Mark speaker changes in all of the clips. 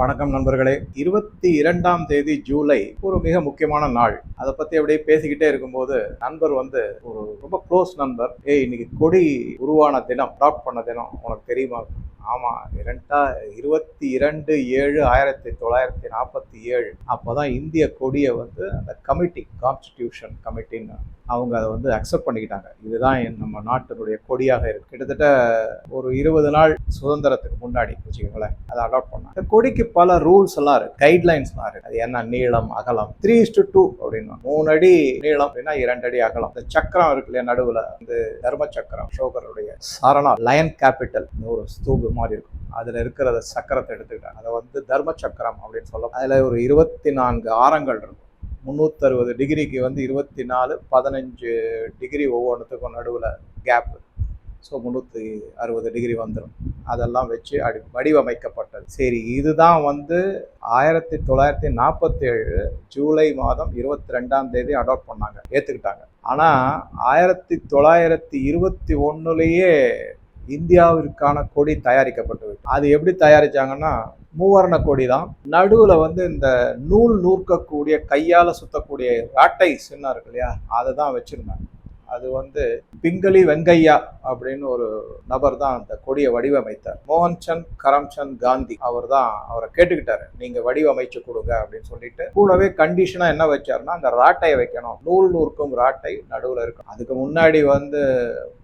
Speaker 1: வணக்கம் நண்பர்களே. இருபத்தி இரண்டாம் தேதி ஜூலை ஒரு மிக முக்கியமான நாள். அதை பத்தி அப்படியே பேசிக்கிட்டே இருக்கும்போது நண்பர் வந்து ஒரு ரொம்ப க்ளோஸ் நண்பர். ஏய் இன்னைக்கு கொடி உருவான தினம் அடாப்ட் பண்ண தினம். உனக்கு தெரியுமா? ஆமாம் இரண்டா இருபத்தி இரண்டு ஏழு ஆயிரத்தி தொள்ளாயிரத்தி நாற்பத்தி ஏழு. அப்போ தான் இந்திய கொடியை வந்து அந்த கமிட்டி கான்ஸ்டிடியூஷன் கமிட்டின்னு அவங்க அதை வந்து அக்செப்ட் பண்ணிக்கிட்டாங்க. இதுதான் நம்ம நாட்டினுடைய கொடியாக இருக்கு. கிட்டத்தட்ட ஒரு இருபது நாள் சுதந்திரத்துக்கு முன்னாடி வச்சுக்கோங்களேன். அதை அடாப்ட் பண்ணாங்க. இந்த கொடிக்கு பல ரூல்ஸ் எல்லாம் இருக்கு. கைட்லைன்ஸ்லாம் இருக்கு. அது என்ன? நீளம் அகலம். த்ரீ டு டூ அப்படின்னா. மூணு அடி நீளம் அப்படின்னா இரண்டு அடி அகலம். இந்த சக்கரம் இருக்கு இல்லையா நடுவில்? வந்து தர்ம சக்கரம் அசோகருடைய சரணா லயன் கேபிட்டல் ஒரு ஸ்தூபு மாதிரி இருக்கும். அதில் இருக்கிற சக்கரத்தை எடுத்துக்கிட்டாங்க. அதை வந்து தர்ம சக்கரம் அப்படின்னு சொல்லலாம் அதில் ஒரு இருபத்தி நான்கு ஆரங்கள் இருக்கும். முந்நூற்றறுபது டிகிரிக்கு வந்து இருபத்தி நாலு பதினஞ்சு டிகிரி ஒவ்வொன்றுத்துக்கும் நடுவில் கேப்பு ஸோ முந்நூற்றி அறுபது டிகிரி வந்துடும் அதெல்லாம் வச்சு அடி வடிவமைக்கப்பட்டது. சரி இதுதான் வந்து ஆயிரத்தி தொள்ளாயிரத்தி நாற்பத்தேழு ஜூலை மாதம் இருபத்தி ரெண்டாம் தேதி அடாப்ட் பண்ணாங்க. ஏற்றுக்கிட்டாங்க ஆனால் ஆயிரத்தி தொள்ளாயிரத்தி இருபத்தி ஒன்றுலேயே இந்தியாவிற்கான கொடி தயாரிக்கப்பட்டது அது எப்படி தயாரிச்சாங்கன்னா மூவர்ண கொடி தான் நடுவில் வந்து இந்த நூல் நூற்கக்கூடிய கையால் சுத்தக்கூடிய ராட்டை சின்ன இருக்கு இல்லையா? அதை தான் வச்சுருந்தாங்க. அது வந்து பிங்களி வெங்கையா அப்படின்னு ஒரு நபர் தான் அந்த கொடியை வடிவமைத்தார். மோகன்சந்த் கரம்சந்த் காந்தி அவர் தான் அவரை கேட்டுக்கிட்டாரு. நீங்க வடிவமைச்சு கொடுங்க அப்படின்னு சொல்லிட்டு கூடவே கண்டிஷனா என்ன வச்சாருன்னா அந்த ராட்டையை வைக்கணும். நூல் நூற்கும் ராட்டை நடுவில் இருக்கும். அதுக்கு முன்னாடி வந்து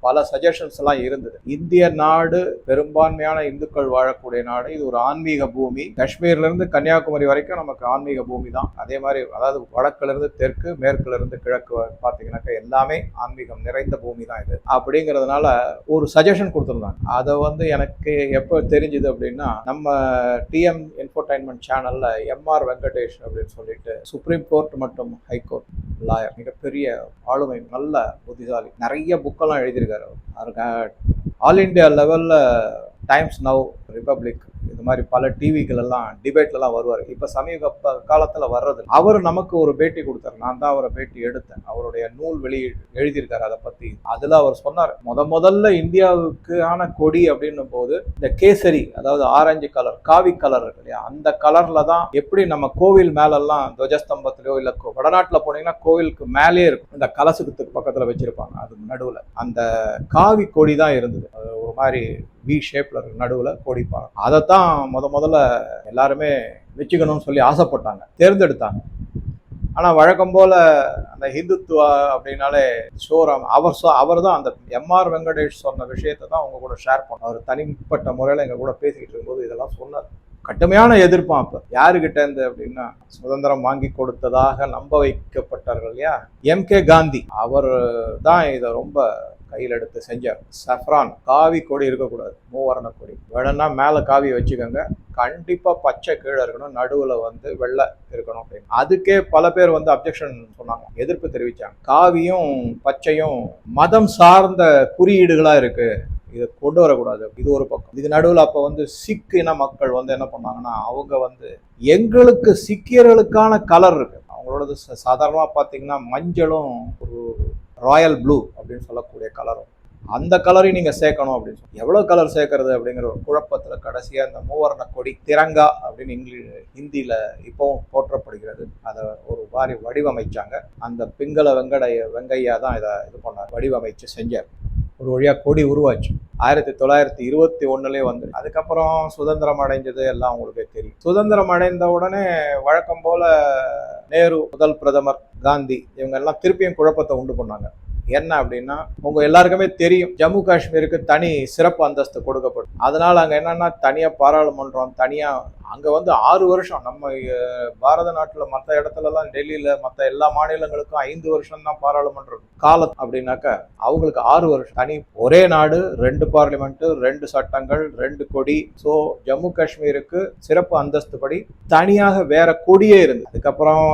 Speaker 1: பல சஜஷன்ஸ் எல்லாம் இருந்தது. இந்திய நாடு பெரும்பான்மையான இந்துக்கள் வாழக்கூடிய நாடு இது ஒரு ஆன்மீக பூமி. காஷ்மீர்ல இருந்து கன்னியாகுமரி வரைக்கும் நமக்கு ஆன்மீக பூமி தான். அதே மாதிரி அதாவது வடக்குல இருந்து தெற்கு மேற்குல இருந்து கிழக்கு பார்த்தீங்கன்னாக்கா எல்லாமே ஆன்மீகம் நிறைந்த பூமி தான் இது. அப்படிங்கிறதுனால ஒரு சஜஷன் கொடுத்துருந்தாங்க. அதை வந்து எனக்கு எப்போ தெரிஞ்சுது அப்படின்னா நம்ம டிஎம் என்டர்டைன்மெண்ட் சேனலில் எம்ஆர் வெங்கடேஷ் அப்படின்னு சொல்லிட்டு சுப்ரீம் கோர்ட் மற்றும் ஹைகோர்ட் லாயர் மிகப்பெரிய ஆளுமை நல்ல புத்திசாலி. நிறைய புக்கெல்லாம் எழுதியிருக்காரு அவருக்கு ஆல் இண்டியா லெவலில் டைம்ஸ் நவ் ரிப்பப்ளிக் இது மாதிரி பல டிவிகள் எல்லாம் டிபேட்லலாம் வருவார். இப்போ சமீப காலத்தில் வர்றது அவர் நமக்கு ஒரு பேட்டி கொடுத்தாரு. நான் தான் அவரை பேட்டி எடுத்தேன். அவருடைய நூல் வெளியீடு எழுதியிருக்காரு அதை பற்றி அதில் அவர் சொன்னார் முத முதல்ல இந்தியாவுக்கான கொடி அப்படின்னும் போது இந்த கேசரி அதாவது ஆரஞ்சு கலர் காவி கலர் இருக்கு இல்லையா? அந்த கலரில் தான் எப்படி நம்ம கோவில் மேலெல்லாம் துவஜஸ்தம்பத்திலையோ இல்லை வடநாட்டில் போனீங்கன்னா கோவிலுக்கு மேலேயே இருக்கும். இந்த கலசுக்கு பக்கத்தில் வச்சுருப்பாங்க அது நடுவில். அந்த காவி கொடி தான் இருந்தது. அது ஒரு மாதிரி வி ஷேப்பில் இருக்கு நடுவில் கொடி. அதை அதைத்தான் முத முதல்ல எல்லாருமே வச்சுக்கணும்னு சொல்லி ஆசைப்பட்டாங்க. தேர்ந்தெடுத்தாங்க. ஆனால் வழக்கம் போல் அந்த ஹிந்துத்துவா அப்படின்னாலே ஷோராம் அவர் சோ அவர் தான் அந்த எம்ஆர் வெங்கடேஷ் சொன்ன விஷயத்தை தான் அவங்க கூட ஷேர் பண்ணார் அவர் தனிப்பட்ட முறையில் எங்கள் கூட பேசிக்கிட்டு இருக்கும்போது இதெல்லாம் சொன்னார். கடுமையான எதிர்ப்பான் அப்போ. யாருக்கிட்ட இருந்து அப்படின்னா சுதந்திரம் வாங்கி கொடுத்ததாக நம்ப வைக்கப்பட்டார்கள் இல்லையா? எம். கே. காந்தி. அவர் தான் இதை ரொம்ப கையில் எடுத்து செஞ்சார் சஃப்ரான் காவி கொடி இருக்கக்கூடாது. மூவர்ண கொடி. வேணும்னா மேலே காவி வச்சுக்கோங்க. கண்டிப்பாக பச்சை கீழே இருக்கணும். நடுவில் வந்து வெள்ளை இருக்கணும் அப்படின்னு. அதுக்கே பல பேர் வந்து அப்ஜெக்ஷன் சொன்னாங்க. எதிர்ப்பு தெரிவித்தாங்க காவியும் பச்சையும் மதம் சார்ந்த குறியீடுகளாக இருக்குது இதை கொண்டு வரக்கூடாது. இது ஒரு பக்கம். இது நடுவில் அப்போ வந்து சிக் இன மக்கள் வந்து என்ன பண்ணாங்கன்னா அவங்க வந்து எங்களுக்கு சிக்கியர்களுக்கான கலர் இருக்கு. அவங்களோடது சாதாரணமாக பார்த்தீங்கன்னா மஞ்சளும் ஒரு ராயல் ப்ளூ அப்படின்னு சொல்லக்கூடிய கலரும் அந்த கலரையும் நீங்கள் சேர்க்கணும் அப்படின்னு சொல்லி. எவ்வளோ கலர் சேர்க்கறது அப்படிங்கிற ஒரு குழப்பத்தில் கடைசியாக இந்த மூவர்ண கொடி திரங்கா அப்படின்னு இங்கிலீஷ் ஹிந்தியில் இப்போவும் போற்றப்படுகிறது. அதை ஒரு மாதிரி வடிவமைச்சாங்க. அந்த பிங்கள வெங்கடைய வெங்கையா தான் இதை இது பண்ணார். வடிவமைச்சு செஞ்சார். ஒரு வழியாக கொடி உருவாச்சு. ஆயிரத்தி தொள்ளாயிரத்தி இருபத்தி ஒன்றுலேயே வந்து. அதுக்கப்புறம் சுதந்திரம் அடைஞ்சது எல்லாம் உங்களுக்கு தெரியும். சுதந்திரம் அடைந்த உடனே வழக்கம் போல் நேரு முதல் பிரதமர் காந்தி இவங்க எல்லாம் திருப்பியும் குழப்பத்தை உண்டு பண்ணாங்க. என்ன அப்படின்னா உங்க எல்லாருக்குமே தெரியும் ஜம்மு காஷ்மீருக்கு தனி சிறப்பு அந்தஸ்து கொடுக்கப்படும். அதனால அங்க என்னன்னா தனியா பாராளுமன்றம் தனியா அங்கே வந்து ஆறு வருஷம். நம்ம பாரத நாட்டில் மற்ற இடத்துலலாம் டெல்லியில் மற்ற எல்லா மாநிலங்களுக்கும் ஐந்து வருஷம் தான் பாராளுமன்றம் காலம் அப்படின்னாக்க அவங்களுக்கு ஆறு வருஷம். தனி ஒரே நாடு ரெண்டு பார்லிமெண்ட்டு ரெண்டு சட்டங்கள் ரெண்டு கொடி. ஸோ ஜம்மு காஷ்மீருக்கு சிறப்பு அந்தஸ்து படி தனியாக வேற கொடியே இருந்து அதுக்கப்புறம்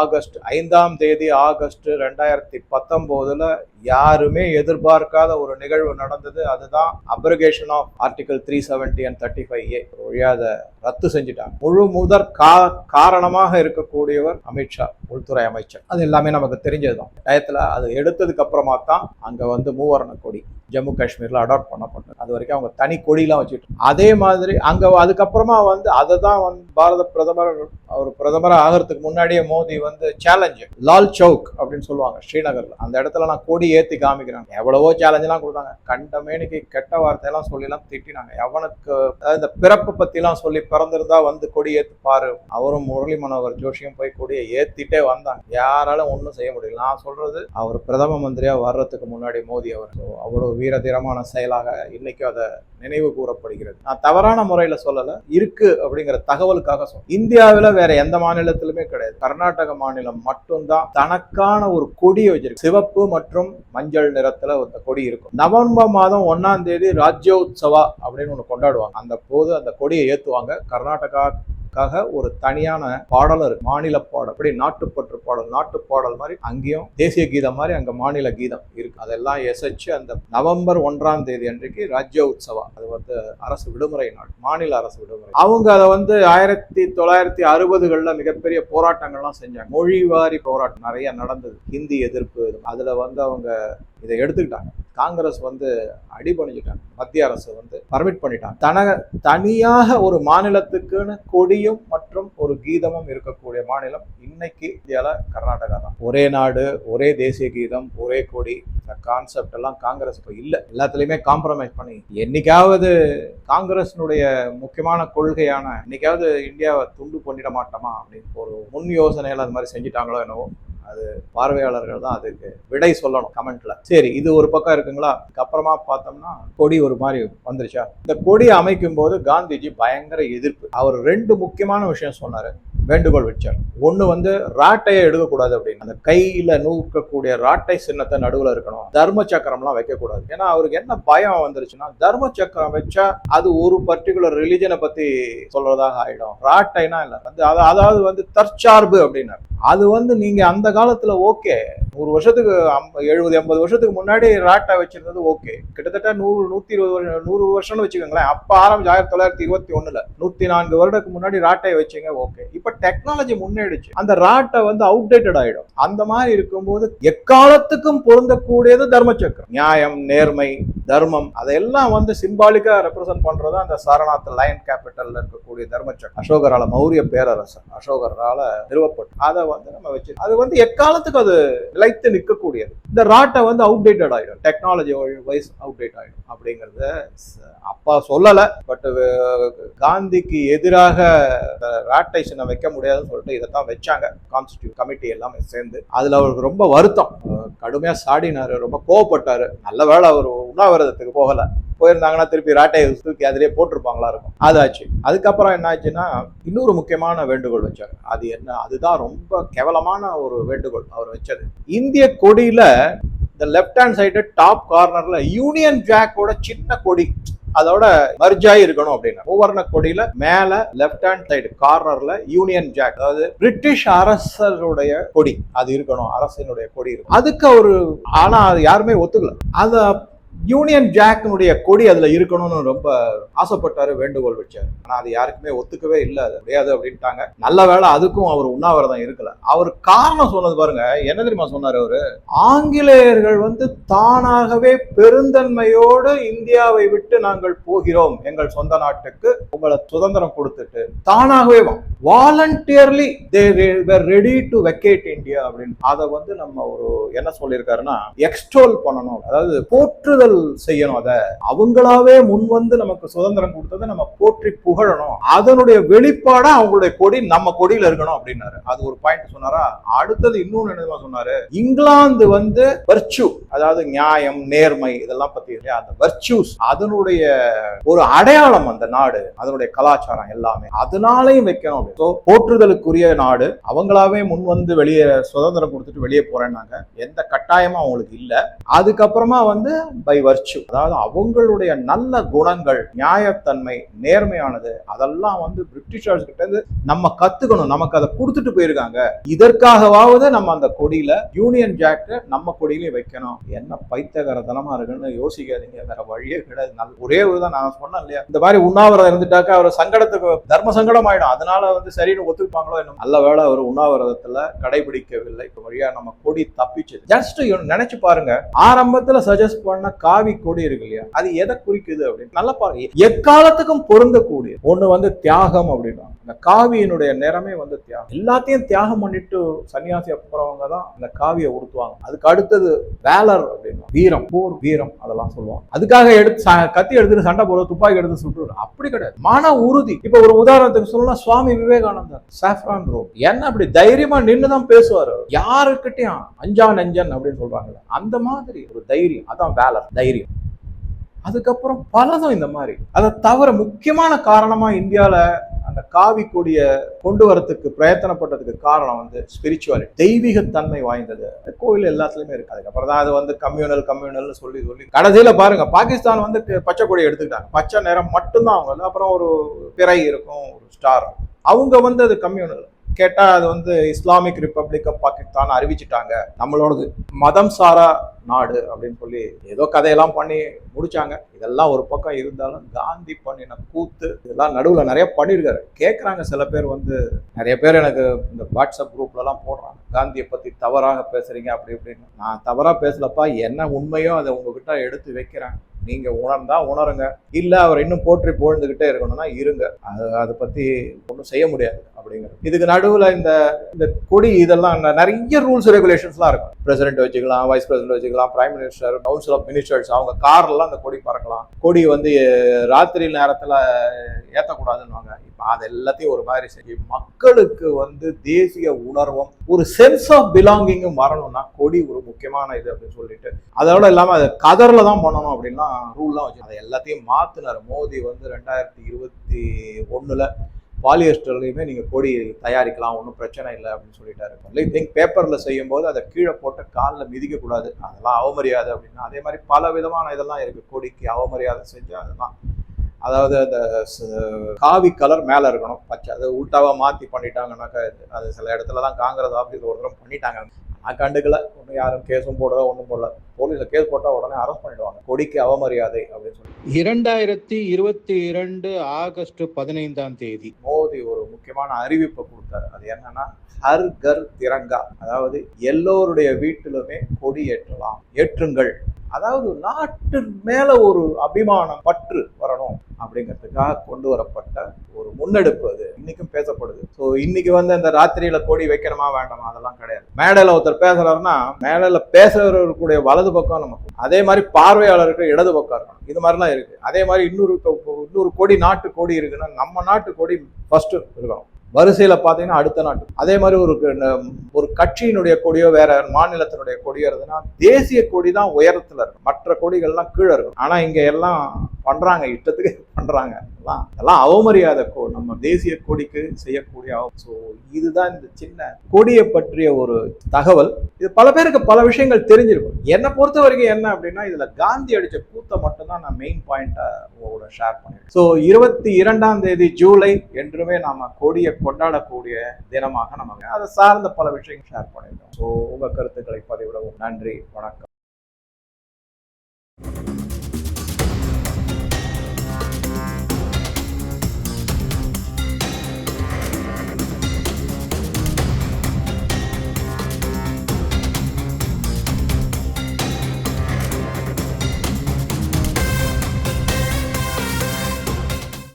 Speaker 1: ஆகஸ்ட் ஐந்தாம் தேதி ஆகஸ்ட் ரெண்டாயிரத்தி பத்தொம்போதில் யாருமே எதிர்பார்க்காத ஒரு நிகழ்வு நடந்தது. அதுதான் abrogation of article three seventy and thirty five A ஒழியாத ரத்து செஞ்சிட்டாங்க. முழு முதற் கா காரணமாக இருக்கக்கூடியவர் அமித்ஷா உள்துறை அமைச்சர். அது எல்லாமே நமக்கு தெரிஞ்சதுதான். டயத்துல அது எடுத்ததுக்கு அப்புறமா தான் அங்க வந்து மூவர்ண கொடி. ஜம்மு காஷ்மீரில் அடாப்ட் பண்ணப்பட்டது. அது வரைக்கும் அவங்க தனி கொடிலாம் வச்சுட்டு அதே மாதிரி அங்கே அதுக்கப்புறமா வந்து அதை தான் வந்து பாரத பிரதமர் அவர் பிரதமராக ஆகிறதுக்கு முன்னாடியே மோடி வந்து சேலஞ்சு லால் சவுக் அப்படின்னு சொல்லுவாங்க ஸ்ரீநகரில். அந்த இடத்துல நான் கொடி ஏற்றி காமிக்கிறாங்க. எவ்வளவோ சேலஞ்செலாம் கொடுத்தாங்க. கண்டமேனிக்கு கெட்ட வார்த்தையெல்லாம் சொல்லிலாம் திட்டினாங்க. எவனுக்கு அதாவது இந்த பிறப்பு பற்றிலாம் சொல்லி பிறந்திருந்தா வந்து கொடி ஏத்து பாரு. அவரும் முரளி மனோகர் ஜோஷியும் போய் கொடியை ஏற்றிட்டே வந்தாங்க. யாராலும் ஒன்றும் செய்ய முடியல. நான் சொல்கிறது அவர் பிரதம மந்திரியாக வர்றதுக்கு முன்னாடி மோடி அவர். அவ்வளோ வீரதீரமான செயலாக இன்னைக்கும் அதை நினைவு கூறப்படுகிறது. நான் தவறான முறையில் சொல்லலை இருக்கு அப்படிங்கிற தகவலுக்காக சொல்ல இந்தியாவில் வேற எந்த மாநிலத்திலுமே கிடையாது. கர்நாடக மாநிலம் மட்டும்தான் தனக்கான ஒரு கொடியை வச்சிருக்கு. சிவப்பு மற்றும் மஞ்சள் நிறத்துல அந்த கொடி இருக்கும். நவம்பர் மாதம் ஒன்னாம் தேதி ராஜ்யோத்சவா அப்படின்னு ஒன்று கொண்டாடுவாங்க. அந்த போது அந்த கொடியை ஏற்றுவாங்க கர்நாடகா க்காக ஒரு தனியான பாடலர் மாநில பாடல் அப்படி நாட்டுப்பற்று பாடல் நாட்டு பாடல் மாதிரி அங்கேயும் தேசிய கீதம் மாதிரி அங்க மாநில கீதம் இருக்கு. அதெல்லாம் எசைச்சு அந்த நவம்பர் ஒன்றாம் தேதி அன்றைக்கு ராஜ்ய உற்சவா அது வந்து அரசு விடுமுறை நாள் மாநில அரசு விடுமுறை. அவங்க அதை வந்து ஆயிரத்தி தொள்ளாயிரத்தி அறுபதுகள்ல மிகப்பெரிய போராட்டங்கள்லாம் செஞ்சாங்க. மொழிவாரி போராட்டம் நிறைய நடந்தது. ஹிந்தி எதிர்ப்பு அதுல வந்து அவங்க இதை எடுத்துக்கிட்டாங்க. காங்கிரஸ் வந்து அடிபணிஞ்சிட்டாங்க. மத்திய அரசு வந்து பர்மிட் பண்ணிட்டாங்க. தன தனியாக ஒரு மாநிலத்துக்குன்னு கொடியும் மற்றும் ஒரு கீதமும் இருக்கக்கூடிய மாநிலம் இன்னைக்கு இந்தியாவில் கர்நாடகா தான். ஒரே நாடு ஒரே தேசிய கீதம் ஒரே கொடி. இந்த கான்செப்ட் எல்லாம் காங்கிரஸ் இப்போ இல்லை. எல்லாத்துலேயுமே காம்ப்ரமைஸ் பண்ணி என்னைக்காவது காங்கிரஸினுடைய முக்கியமான கொள்கையான இன்னைக்காவது இந்தியாவை துண்டு பண்ணிட மாட்டோமா அப்படின்னு ஒரு முன் யோசனையில் அது மாதிரி செஞ்சுட்டாங்களோ என்னவோ அது பார்வையாளர்கள் தான் அதுக்கு விடை சொல்லணும் கமெண்ட்ல. சரி இது ஒரு பக்கம் இருக்குங்களா? அப்புறமா பார்த்தோம்னா கொடி ஒரு மாதிரி வந்துருச்சா? இந்த கொடி அமைக்கும் போது காந்திஜி பயங்கர எதிர்ப்பு. அவர் ரெண்டு முக்கியமான விஷயம் சொன்னாரு. வேண்டுகோள் வச்சார். ஒன்று வந்து ராட்டையை எடுக்கக்கூடாது அப்படின்னு. அந்த கையில் நூக்கக்கூடிய ராட்டை சின்னத்தை நடுவில் இருக்கணும். தர்ம சக்கரம்லாம் வைக்கக்கூடாது. ஏன்னா அவருக்கு என்ன பயம் வந்துருச்சுன்னா தர்ம சக்கரம் வச்சா அது ஒரு பர்டிகுலர் ரிலிஜனை பற்றி சொல்கிறதாக ஆகிடும் ராட்டைனா இல்லை. வந்து அதாவது வந்து தற்சார்பு அப்படின்னாரு. அது வந்து நீங்கள் அந்த காலத்தில் ஓகே. நூறு வருஷத்துக்கு எழுபது எண்பது வருஷத்துக்கு முன்னாடி ராட்டை வச்சிருந்தது ஓகே. கிட்டத்தட்ட நூறு நூற்றி இருபது வருஷம் நூறு வருஷம்னு வச்சுக்கோங்களேன். அப்போ ஆரம்பிச்சு ஆயிரத்தி தொள்ளாயிரத்தி இருபத்தி ஒன்றில் நூற்றி நான்கு வருடத்துக்கு முன்னாடி ராட்டையை வச்சீங்க ஓகே. இப்போ டெக்னாலஜி முன்னேறிச்சு. அந்த ராட்டை வந்து அவுடேட்டட் ஆயிடும். அந்த மாதிரி இருக்கும்போது எக்காலத்துக்கும் பொருந்தக்கூடியது தர்மச்சக்கரம். நியாயம் நேர்மை தர்மம் அதையெல்லாம் வந்து சிம்பாலிக்கா ரெப்ரசன்ட் பண்றது அந்த சாரநாத் லயன் கேபிட்டல்ல இருக்கக்கூடிய தர்மச்சக்கரம் அசோகரால மௌரிய பேரரசர் அசோகரால நிறுவப்பட்டு அதை வந்து நம்ம வச்சு அது வந்து எக்காலத்துக்கு அது நிலைத்து நிற்கக்கூடியது. இந்த ராட்டை வந்து அவுடேட்டட் ஆயிடும். டெக்னாலஜி வைஸ் அவுடேட் ஆயிடும் அப்படிங்கறத அப்பா சொல்லல. பட் காந்திக்கு எதிராக ராட்டைஷனை வைக்க முடியாதுன்னு சொல்லிட்டு இதை தான் வச்சாங்க. கான்ஸ்டியூட் கமிட்டி எல்லாமே சேர்ந்து. அதுல அவருக்கு ரொம்ப வருத்தம். கடுமையாக கடுமையா சாடினாரு ரொம்ப கோவப்பட்டாரு. நல்ல வேளை அவர் உண்ணாவிரதத்துக்கு போகல. போயிருந்தாங்கன்னா திருப்பி ராட்டையை தூக்கி அதிலே போட்டிருப்பாங்களா இருக்கும். அதாச்சு அதுக்கப்புறம் என்ன ஆச்சுன்னா இன்னொரு முக்கியமான வேண்டுகோள் வச்சார். அது என்ன அதுதான் ரொம்ப கேவலமான ஒரு வேண்டுகோள் அவர் வச்சது. இந்திய கொடியில இந்த லெஃப்ட் ஹேண்ட் சைடு டாப் கார்னர்ல யூனியன் ஜாக்கோட சின்ன கொடி அதோட மர்ஜாய் இருக்கணும் அப்படின்னா. மூவர்ண கொடியில மேல லெஃப்ட் ஹேண்ட் சைடு கார்னர்ல யூனியன் ஜாக் அதாவது பிரிட்டிஷ் அரசருடைய கொடி அது இருக்கணும் அரசினுடைய கொடி இருக்கும். அதுக்கு ஒரு ஆனா அது யாருமே ஒத்துக்கல. அதை யூனியன் ஜாக்கினுடைய கொடி அதுல இருக்கணும்னு ரொம்ப ஆசைப்பட்டாரு வேண்டுகோள் வச்சாரு. ஆனா அது யாருக்குமே ஒத்துக்கவே இல்லை அது முடியாது அப்படின்ட்டாங்க. நல்ல வேலை அதுக்கும் அவர் உண்ணாவிரதம் இருக்கல. அவர் காரணம் சொன்னது பாருங்க என்ன தெரியுமா சொன்னாரு அவரு? ஆங்கிலேயர்கள் வந்து தானாகவே பெருந்தன்மையோடு இந்தியாவை விட்டு நாங்கள் போகிறோம் எங்கள் சொந்த நாட்டுக்கு உங்களை சுதந்திரம் கொடுத்துட்டு தானாகவே voluntarily they ready to vacate India அப்படின்னு. அதை வந்து நம்ம ஒரு என்ன சொல்லியிருக்காருன்னா எக்ஸ்டோல் பண்ணணும். அதாவது போற்றுதல் செய்யணும் அதை. அவங்களாவே முன் வந்து நமக்கு சுதந்திரம் கொடுத்ததை நம்ம போற்றி புகழணும். அதனுடைய வெளிப்பாடா அவங்களுடைய கொடி நம்ம கொடியில இருக்கணும் அப்படின்னாரு. அது ஒரு பாயிண்ட் சொன்னாரா? அடுத்தது இன்னொன்னு சொன்னாரு? இங்கிலாந்து வந்து வர்ச்சு அதாவது நியாயம் நேர்மை இதெல்லாம் பத்தி இல்லையா? அந்த வர்ச்சூஸ் அதனுடைய ஒரு அடையாளம் அந்த நாடு அதனுடைய கலாச்சாரம் எல்லாமே. அதனாலையும் வைக்கணும் போற்றுதலுக்குரிய நாடு. அவங்களாவே முன் வந்து வெளியே சுதந்திரம் கொடுத்துட்டு வெளியே போறேன்னாங்க. எந்த கட்டாயமும் அவங்களுக்கு இல்ல. அதுக்கப்புறமா வந்து பை வர்ச்சு அதாவது அவங்களுடைய நல்ல குணங்கள் நியாயத்தன்மை நேர்மையானது அதெல்லாம் வந்து பிரிட்டிஷர்ஸ் கிட்ட இருந்து நம்ம கத்துக்கணும். நமக்கு அதை கொடுத்துட்டு போயிருக்காங்க. இதற்காகவாவது நம்ம அந்த கொடியில யூனியன் ஜாக்க நம்ம கொடியிலையும் வைக்கணும். என்ன பைத்தியகாரத்தனமா இருக்குன்னு யோசிக்காதீங்க. வேற வழியே கிடையாது. நல்ல ஒரே ஒரு தான் நான் சொன்னேன் இல்லையா? இந்த மாதிரி உண்ணாவிரதம் இருந்துட்டாக்கா அவர் சங்கடத்துக்கு தர்ம சங்கடம் ஆயிடும். அதனால வந்து சரின்னு ஒத்துப்பாங்களோ என்ன நல்ல வேளை அவர் உண்ணாவிரதத்துல கடைபிடிக்கவில்லை. இப்ப வழியா நம்ம கொடி தப்பிச்சது. ஜஸ்ட் நினைச்சு பாருங்க. ஆரம்பத்துல சஜஸ்ட் பண்ண காவி கொடி இருக்கு இல்லையா? அது எதை குறிக்குது அப்படின்னு? நல்லா பாருங்க எக்காலத்துக்கும் பொருந்தக்கூடிய ஒண்ணு வந்து தியாகம் அப்படின்னா இந்த காவியினுடைய நிறமே வந்து தியாகம். எல்லாத்தையும் தியாகம் பண்ணிட்டு சன்னியாசி போறவங்க தான் இந்த காவியை உடுத்துவாங்க. அதுக்கு அடுத்தது வேலர் அப்படின்னா வீரம் போர் வீரம் அதெல்லாம் சொல்லுவாங்க. அதுக்காக எடுத்து ச- கத்தி எடுத்துட்டு சண்டை போடுறது துப்பாக்கி எடுத்து சுட்டுறது. அப்படி கிடையாது. மன உறுதி. இப்ப ஒரு உதாரணத்துக்கு சொல்லலாம் சுவாமி விவேகானந்தர் சாஃப்ரான் ரோட் என்ன அப்படி தைரியமா நின்று தான் பேசுவார் யாருக்கிட்டையும் அஞ்சா நஞ்சன் அப்படின்னு சொல்றாங்க அந்த மாதிரி ஒரு தைரியம். அதான் வேலர். தைரியம். அதுக்கப்புறம் பலதும் இந்த மாதிரி. அதை தவிர முக்கியமான காரணமா இந்தியால அந்த காவி கொடிய கொண்டு வரத்துக்கு பிரயத்தனப்பட்டதுக்கு காரணம் வந்து ஸ்பிரிச்சுவாலிட்டி தெய்வீகத்தன்மை வாய்ந்தது. கோயில் எல்லாத்துலயுமே இருக்கு. அதுக்கப்புறம் தான் அது வந்து கம்யூனல் கம்யூனல்னு சொல்லி சொல்லி. கடைசியில பாருங்க பாகிஸ்தான் வந்து பச்சை கொடியை எடுத்துக்கிட்டாங்க. பச்சை நிறம் மட்டும்தான் அவங்க. அப்புறம் ஒரு பிறை இருக்கும் ஒரு ஸ்டார் அவங்க வந்து அது கம்யூனல் கேட்டால் அது வந்து இஸ்லாமிக் ரிப்பப்ளிக் ஆஃப் பாகிஸ்தான் அறிவிச்சிட்டாங்க. நம்மளோடது மதம் சாரா நாடு அப்படின்னு சொல்லி ஏதோ கதையெல்லாம் பண்ணி முடிச்சாங்க. இதெல்லாம் ஒரு பக்கம் இருந்தாலும் காந்தி பண்ணின கூத்து இதெல்லாம் நடுவில் நிறைய பண்ணியிருக்காரு. கேட்குறாங்க சில பேர் வந்து நிறைய பேர் எனக்கு இந்த வாட்ஸ்அப் குரூப்லலாம் போடுறாங்க. காந்தியை பற்றி தவறாக பேசுகிறீங்க அப்படி இப்படின்னு. நான் தவறாக பேசலப்பா என்ன உண்மையோ அதை உங்ககிட்ட எடுத்து வைக்கிறேன். நீங்க உணர்ந்தா உணருங்க. இல்ல அவர் இன்னும் போற்றி புகழ்ந்துகிட்டே இருக்கணும்னா இருங்க. அது அதை பத்தி ஒன்றும் செய்ய முடியாது அப்படிங்கிறது இதுக்கு நடுவில் இந்த இந்த கொடி இதெல்லாம் நிறைய ரூல்ஸ் ரெகுலேஷன்ஸ்லாம் இருக்கும். பிரசிடென்ட் வச்சுக்கலாம் வைஸ் பிரசிடென்ட் வச்சுக்கலாம் prime minister council of ministers அவங்க கார்லாம் அந்த கொடி பறக்கலாம். கொடி வந்து ராத்திரி நேரத்தில் ஏற்றக்கூடாதுன்னு அது எல்லாத்தையும் ஒரு மாதிரி செய்யும் மக்களுக்கு வந்து தேசிய உணர்வும் ஒரு சென்ஸ் ஆஃப் பிலாங்கிங்கும் வரணும்னா கொடி ஒரு முக்கியமான இது அப்படின்னு சொல்லிட்டு அதோட இல்லாம அது கதர்ல தான் பண்ணணும் அப்படின்லாம் ரூல்லாம் வச்சு அதை எல்லாத்தையும் மாத்தினார் மோடி வந்து ரெண்டாயிரத்தி இருபத்தி ஒண்ணுல பாலியஸ்டர்லையுமே நீங்கள் கொடி தயாரிக்கலாம் ஒன்றும் பிரச்சனை இல்லை அப்படின்னு சொல்லிட்டாரு. இல்லை திங்க் பேப்பரில் செய்யும்போது அதை கீழே போட்டு காலில் மிதிக்கக்கூடாது அதெல்லாம் அவமரியாதை அப்படின்னா அதே மாதிரி பல விதமான இதெல்லாம் இருக்குது கொடிக்கு அவமரியாதை செஞ்சு அதெல்லாம் அதாவது அந்த காவி கலர் மேல இருக்கணும். பச்சை அதை உல்டாவா மாத்தி பண்ணிட்டாங்கன்னாக்கா அது சில இடத்துல தான் காங்கிரஸ் ஆஃபீஸ் ஒரு தடவை பண்ணிட்டாங்க. நான் கண்டுக்கல. ஒன்றும் யாரும் கேஸும் போடல ஒன்றும் போடல. போலீஸில் கேஸ் போட்டால் உடனே அரெஸ்ட் பண்ணிடுவாங்க. கொடிக்கு அவமரியாதை அப்படின்னு சொல்லி.
Speaker 2: இரண்டாயிரத்தி இருபத்தி இரண்டு ஆகஸ்ட் பதினைந்தாம் தேதி.
Speaker 1: மோடி ஒரு முக்கியமான அறிவிப்பை கொடுத்தாரு. அது என்னன்னா ஹர் கர் திரங்கா. அதாவது எல்லோருடைய வீட்டிலுமே கொடி ஏற்றலாம். ஏற்றுங்கள். அதாவது நாட்டு மேல ஒரு அபிமானம் பற்று வரணும். அப்படிங்கிறதுக்காக கொண்டு வரப்பட்ட ஒரு முன்னெடுப்பு அது. இன்னைக்கும் பேசப்படுது. ஸோ இன்னைக்கு வந்து அந்த ராத்திரியில கொடி வைக்கணுமா வேண்டாமா? அதெல்லாம் கிடையாது. மேடையில் ஒருத்தர் பேசுறாருன்னா மேடையில் பேசுறவர்களுடைய வலது பக்கம் நமக்கு அதே மாதிரி பார்வையாளருக்கு இடது பக்கம் இருக்கணும். இது மாதிரிலாம் இருக்கு. அதே மாதிரி இன்னொரு இன்னொரு கொடி நாட்டு கொடி இருக்குன்னா நம்ம நாட்டு கொடி ஃபர்ஸ்ட் இருக்கணும். வரிசையில் பார்த்தீங்கன்னா அடுத்த நாட்டு அதே மாதிரி ஒரு ஒரு கட்சியினுடைய கொடியோ வேற மாநிலத்தினுடைய கொடியோ இருந்ததுன்னா தேசிய கொடி தான் உயரத்தில் இருக்கும். மற்ற கொடிகள்லாம் கீழே இருக்கும். ஆனால் இங்கே எல்லாம் பண்றாங்க இஷ்டத்துக்கு பண்றாங்க. எல்லாம் எல்லாம் அவமரியாதை கொ- நம்ம தேசிய கொடிக்கு செய்யக்கூடிய ஸோ இதுதான் இந்த சின்ன கொடியை பற்றிய ஒரு தகவல். இது பல பேருக்கு பல விஷயங்கள் தெரிஞ்சிருக்கும். என்னை பொறுத்த வரைக்கும் என்ன அப்படின்னா இதுல காந்தி அடிச்ச கூத்தை மட்டும்தான் நான் மெயின் பாயிண்டா உங்களோட ஷேர் பண்ணிருக்கேன். ஸோ இருபத்தி இரண்டாம் தேதி ஜூலை என்றுமே நாம கொடியை கொண்டாடக்கூடிய தினமாக நம்ம அதை சார்ந்த பல விஷயங்கள் ஷேர் பண்ணியிருக்கோம். ஸோ உங்க கருத்துக்களை பதிவிடவும். நன்றி வணக்கம்.